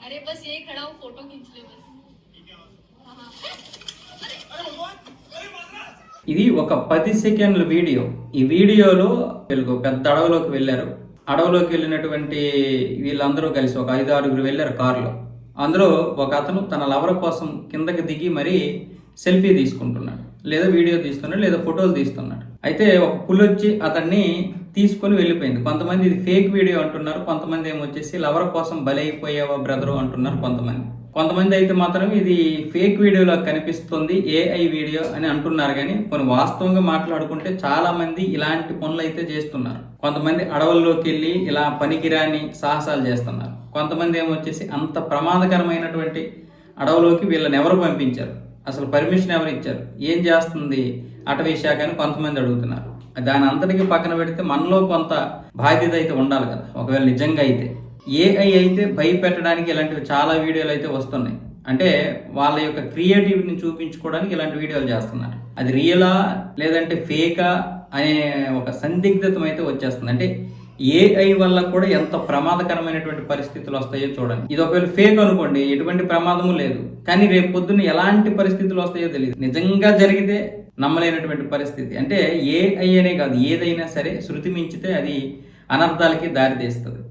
अरे बस यही खड़ा हूँ फोटो खींच ले बस हाँ, हाँ। ఇది ఒక పది సెకండ్ల వీడియో ఈ వీడియోలో వీళ్ళు పెద్ద అడవిలోకి వెళ్ళారు అడవిలోకి వెళ్ళినటువంటి వీళ్ళందరూ కలిసి ఒక ఐదు ఆరుగురు వెళ్ళారు కారులో అందులో ఒక అతను తన లవర్ కోసం కిందకి దిగి మరీ సెల్ఫీ తీసుకుంటున్నాడు లేదా వీడియో తీస్తున్నాడు లేదా ఫోటోలు తీస్తున్నాడు అయితే ఒక పులి వచ్చి అతన్ని తీసుకొని వెళ్ళిపోయింది. కొంతమంది ఇది ఫేక్ వీడియో అంటున్నారు కొంతమంది ఏమొచ్చేసి లవర్ కోసం బలైపోయావా బ్రదరు అంటున్నారు కొంతమంది. కొంతమంది అయితే మాత్రం ఇది ఫేక్ వీడియోలో కనిపిస్తుంది ఏఐ వీడియో అని అంటున్నారు కానీ కొన్ని వాస్తవంగా మాట్లాడుకుంటే చాలా మంది ఇలాంటి పనులు అయితే చేస్తున్నారు. కొంతమంది అడవుల్లోకి వెళ్ళి ఇలా పనికిరాని సాహసాలు చేస్తున్నారు. కొంతమంది ఏమొచ్చేసి అంత ప్రమాదకరమైనటువంటి అడవులోకి వీళ్ళని ఎవరు పంపించారు? అసలు పర్మిషన్ ఎవరు ఇచ్చారు? ఏం చేస్తుంది? అటవీ శాఖ అని కొంతమంది అడుగుతున్నారు. దాని అంతటికి పక్కన పెడితే మనలో కొంత బాధ్యత అయితే ఉండాలి కదా. ఒకవేళ నిజంగా అయితే ఏఐ అయితే భయపెట్టడానికి ఇలాంటివి చాలా వీడియోలు అయితే వస్తున్నాయి. అంటే వాళ్ళ యొక్క క్రియేటివిటీని చూపించుకోవడానికి ఇలాంటి వీడియోలు చేస్తున్నారు. అది రియలా లేదంటే ఫేకా అనే ఒక సందిగ్ధతం అయితే వచ్చేస్తుంది. అంటే ఏఐ వల్ల కూడా ఎంత ప్రమాదకరమైనటువంటి పరిస్థితులు వస్తాయో చూడండి. ఇది ఒకవేళ ఫేక్ అనుకోండి ఎటువంటి ప్రమాదము లేదు. కానీ రేపు పొద్దున్న ఎలాంటి పరిస్థితులు వస్తాయో తెలియదు నిజంగా జరిగితే నమ్మలేనటువంటి పరిస్థితి. అంటే ఏఐ అనే కాదు ఏదైనా సరే శృతి మించితే అది అనర్థాలకి దారి తీస్తుంది.